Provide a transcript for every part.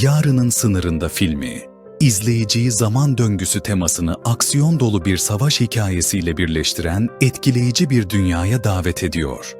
Yarının Sınırında filmi, izleyiciyi zaman döngüsü temasını aksiyon dolu bir savaş hikayesiyle birleştiren etkileyici bir dünyaya davet ediyor.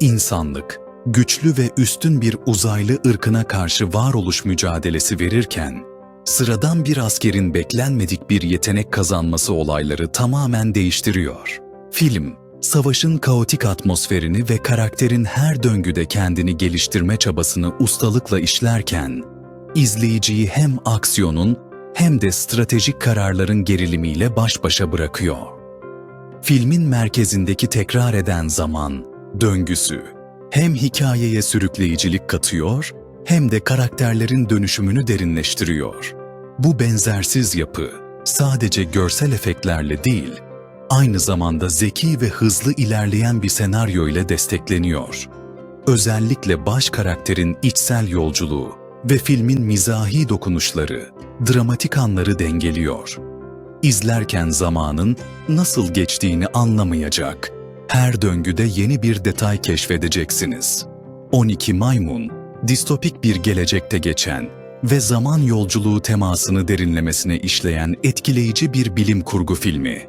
İnsanlık, güçlü ve üstün bir uzaylı ırkına karşı varoluş mücadelesi verirken, sıradan bir askerin beklenmedik bir yetenek kazanması olayları tamamen değiştiriyor. Film, savaşın kaotik atmosferini ve karakterin her döngüde kendini geliştirme çabasını ustalıkla işlerken, izleyiciyi hem aksiyonun hem de stratejik kararların gerilimiyle baş başa bırakıyor. Filmin merkezindeki tekrar eden zaman, döngüsü, hem hikayeye sürükleyicilik katıyor hem de karakterlerin dönüşümünü derinleştiriyor. Bu benzersiz yapı sadece görsel efektlerle değil, aynı zamanda zeki ve hızlı ilerleyen bir senaryo ile destekleniyor. Özellikle baş karakterin içsel yolculuğu ve filmin mizahi dokunuşları, dramatik anları dengeliyor. İzlerken zamanın nasıl geçtiğini anlamayacak, her döngüde yeni bir detay keşfedeceksiniz. 12 Maymun, distopik bir gelecekte geçen ve zaman yolculuğu temasını derinlemesine işleyen etkileyici bir bilim kurgu filmi.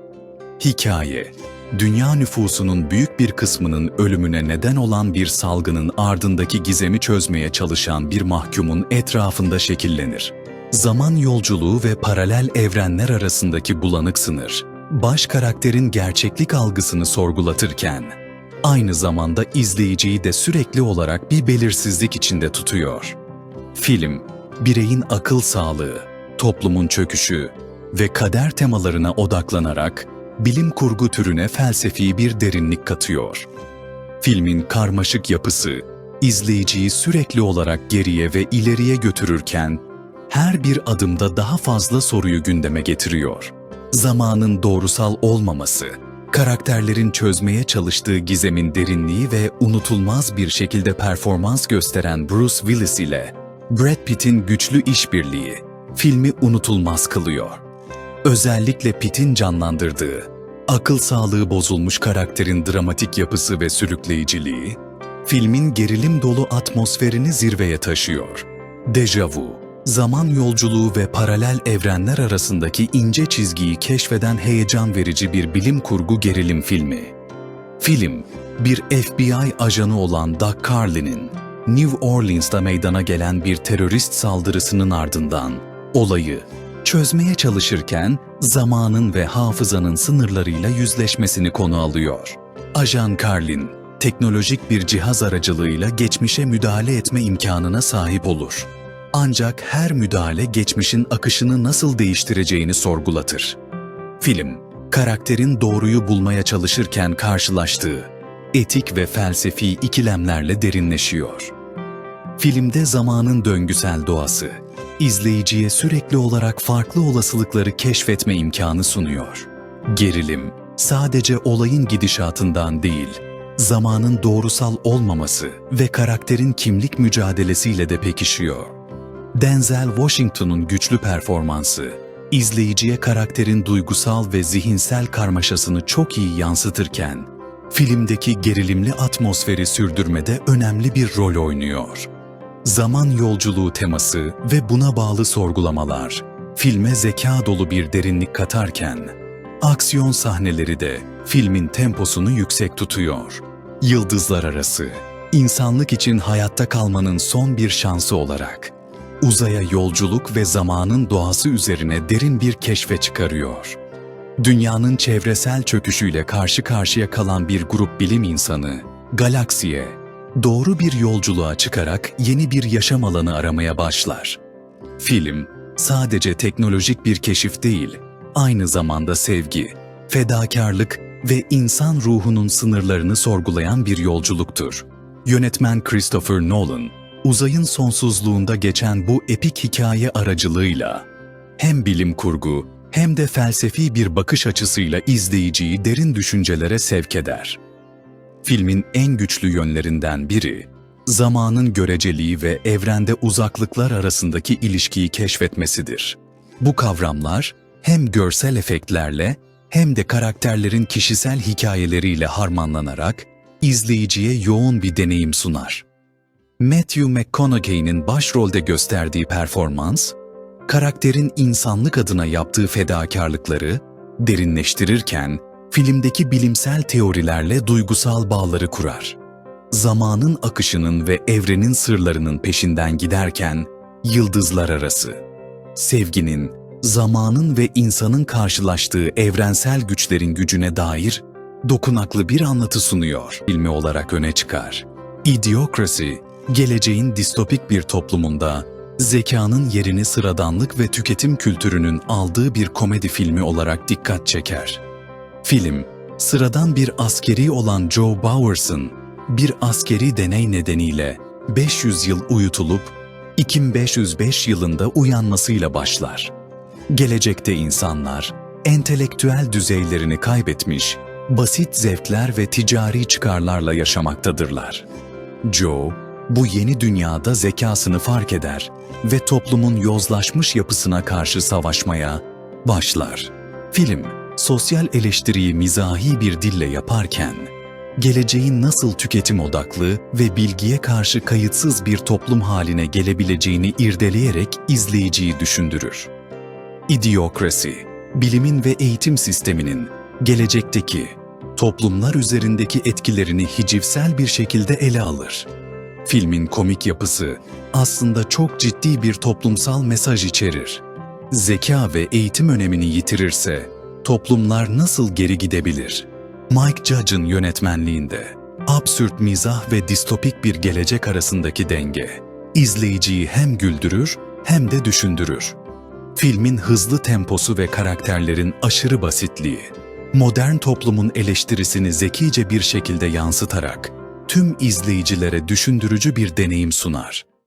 Hikaye, dünya nüfusunun büyük bir kısmının ölümüne neden olan bir salgının ardındaki gizemi çözmeye çalışan bir mahkumun etrafında şekillenir. Zaman yolculuğu ve paralel evrenler arasındaki bulanık sınır, baş karakterin gerçeklik algısını sorgulatırken, aynı zamanda izleyiciyi de sürekli olarak bir belirsizlik içinde tutuyor. Film, bireyin akıl sağlığı, toplumun çöküşü ve kader temalarına odaklanarak bilim kurgu türüne felsefi bir derinlik katıyor. Filmin karmaşık yapısı, izleyiciyi sürekli olarak geriye ve ileriye götürürken, her bir adımda daha fazla soruyu gündeme getiriyor. Zamanın doğrusal olmaması, karakterlerin çözmeye çalıştığı gizemin derinliği ve unutulmaz bir şekilde performans gösteren Bruce Willis ile Brad Pitt'in güçlü işbirliği filmi unutulmaz kılıyor. Özellikle Pitt'in canlandırdığı, akıl sağlığı bozulmuş karakterin dramatik yapısı ve sürükleyiciliği, filmin gerilim dolu atmosferini zirveye taşıyor. Dejavu, zaman yolculuğu ve paralel evrenler arasındaki ince çizgiyi keşfeden heyecan verici bir bilim kurgu gerilim filmi. Film, bir FBI ajanı olan Doug Carlin'in New Orleans'ta meydana gelen bir terörist saldırısının ardından olayı çözmeye çalışırken zamanın ve hafızanın sınırlarıyla yüzleşmesini konu alıyor. Ajan Carlin, teknolojik bir cihaz aracılığıyla geçmişe müdahale etme imkanına sahip olur. Ancak her müdahale geçmişin akışını nasıl değiştireceğini sorgulatır. Film, karakterin doğruyu bulmaya çalışırken karşılaştığı etik ve felsefi ikilemlerle derinleşiyor. Filmde zamanın döngüsel doğası, izleyiciye sürekli olarak farklı olasılıkları keşfetme imkanı sunuyor. Gerilim, sadece olayın gidişatından değil, zamanın doğrusal olmaması ve karakterin kimlik mücadelesiyle de pekişiyor. Denzel Washington'un güçlü performansı, izleyiciye karakterin duygusal ve zihinsel karmaşasını çok iyi yansıtırken, filmdeki gerilimli atmosferi sürdürmede önemli bir rol oynuyor. Zaman yolculuğu teması ve buna bağlı sorgulamalar, filme zeka dolu bir derinlik katarken, aksiyon sahneleri de filmin temposunu yüksek tutuyor. Yıldızlar arası, insanlık için hayatta kalmanın son bir şansı olarak, uzaya yolculuk ve zamanın doğası üzerine derin bir keşfe çıkarıyor. Dünyanın çevresel çöküşüyle karşı karşıya kalan bir grup bilim insanı, galaksiye, doğru bir yolculuğa çıkarak yeni bir yaşam alanı aramaya başlar. Film, sadece teknolojik bir keşif değil, aynı zamanda sevgi, fedakarlık ve insan ruhunun sınırlarını sorgulayan bir yolculuktur. Yönetmen Christopher Nolan, uzayın sonsuzluğunda geçen bu epik hikaye aracılığıyla hem bilim kurgu hem de felsefi bir bakış açısıyla izleyiciyi derin düşüncelere sevk eder. Filmin en güçlü yönlerinden biri, zamanın göreceliği ve evrende uzaklıklar arasındaki ilişkiyi keşfetmesidir. Bu kavramlar hem görsel efektlerle hem de karakterlerin kişisel hikayeleriyle harmanlanarak izleyiciye yoğun bir deneyim sunar. Matthew McConaughey'nin başrolde gösterdiği performans, karakterin insanlık adına yaptığı fedakarlıkları derinleştirirken filmdeki bilimsel teorilerle duygusal bağları kurar. Zamanın akışının ve evrenin sırlarının peşinden giderken yıldızlar arası, sevginin, zamanın ve insanın karşılaştığı evrensel güçlerin gücüne dair dokunaklı bir anlatı sunuyor. Filmi olarak öne çıkar. Idiocracy, geleceğin distopik bir toplumunda zekanın yerini sıradanlık ve tüketim kültürünün aldığı bir komedi filmi olarak dikkat çeker. Film, sıradan bir askeri olan Joe Bowers'ın bir askeri deney nedeniyle 500 yıl uyutulup 2505 yılında uyanmasıyla başlar. Gelecekte insanlar entelektüel düzeylerini kaybetmiş, basit zevkler ve ticari çıkarlarla yaşamaktadırlar. Joe, bu yeni dünyada zekasını fark eder ve toplumun yozlaşmış yapısına karşı savaşmaya başlar. Film, sosyal eleştiriyi mizahi bir dille yaparken, geleceğin nasıl tüketim odaklı ve bilgiye karşı kayıtsız bir toplum haline gelebileceğini irdeleyerek izleyiciyi düşündürür. İdiokrasi, bilimin ve eğitim sisteminin gelecekteki toplumlar üzerindeki etkilerini hicivsel bir şekilde ele alır. Filmin komik yapısı aslında çok ciddi bir toplumsal mesaj içerir. Zeka ve eğitim önemini yitirirse toplumlar nasıl geri gidebilir? Mike Judge'ın yönetmenliğinde absürt mizah ve distopik bir gelecek arasındaki denge izleyiciyi hem güldürür hem de düşündürür. Filmin hızlı temposu ve karakterlerin aşırı basitliği, modern toplumun eleştirisini zekice bir şekilde yansıtarak tüm izleyicilere düşündürücü bir deneyim sunar.